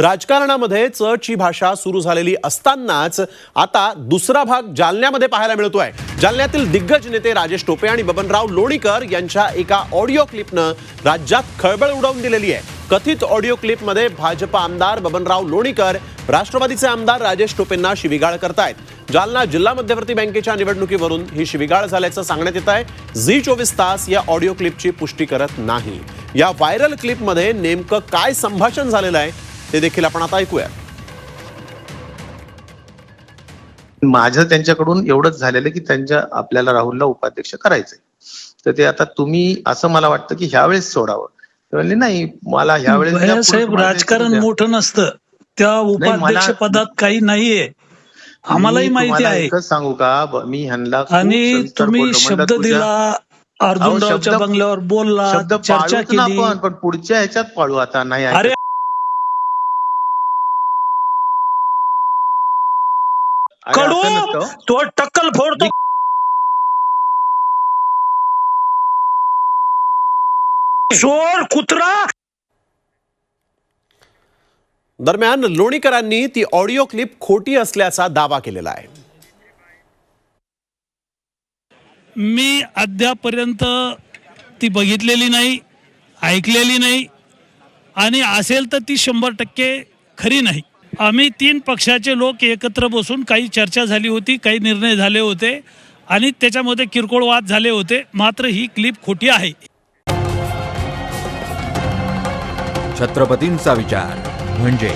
राजकारणामध्ये च ची भाषा सुरू झालेली असतानाच आता दुसरा भाग जालन्यामध्ये पाहायला मिळतोय. जालन्यातील दिग्गज नेते राजेश टोपे आणि बबनराव लोणीकर यांच्या एका ऑडिओ क्लिपनं राज्यात खळबळ उडवून दिलेली आहे. कथित ऑडिओ क्लिपमध्ये भाजपा आमदार बबनराव लोणीकर राष्ट्रवादीचे आमदार राजेश टोपेंना शिविगाळ करतायत. जालना जिल्हा मध्यवर्ती बँकेच्या निवडणुकीवरून ही शिविगाळ झाल्याचं सांगण्यात येत आहे. झी चोवीस तास या ऑडिओ क्लिपची पुष्टी करत नाही. या व्हायरल क्लिपमध्ये नेमकं काय संभाषण झालेलं आहे ते देखील आपण आता ऐकूया. माझं त्यांच्याकडून एवढंच झालेलं की त्यांच्या आपल्याला राहुलला उपाध्यक्ष करायचंय. तर ते आता तुम्ही असं मला वाटतं की ह्यावेळेस सोडावं. ते म्हणले नाही मला ह्यावेळेस साहेब राजकारण द्या." मोठं नसतं. त्या उपाध्यक्ष पदात काही नाहीये. आम्हालाही माहिती आहे. एकच सांगू का? मी ह्यांना आणि तुम्ही शब्द दिला अर्जुनरावच्या शब्द- बंगल्यावर बोलला शब्द चर्चा केली. पण पुढच्या ह्याच्यात पाळू आता नाही. अरे कडू. तो टक्कल फोडतो. चोर कुत्रा. दरम्यान लोणीकरांनी ती ऑडिओ क्लिप खोटी असल्याचा दावा केलेला आहे. मी अद्यापर्यंत ती बघितलेली नाही ऐकलेली नाही आणि असेल तर ती शंभर टक्के खरी नाही. आम्ही तीन पक्षाचे लोक एकत्र बसून काही चर्चा झाली होती काही निर्णय झाले होते आणि त्याच्यामध्ये किरकोळ वाद झाले होते. मात्र ही क्लिप खोटी आहे. छत्रपतींचा विचार म्हणजे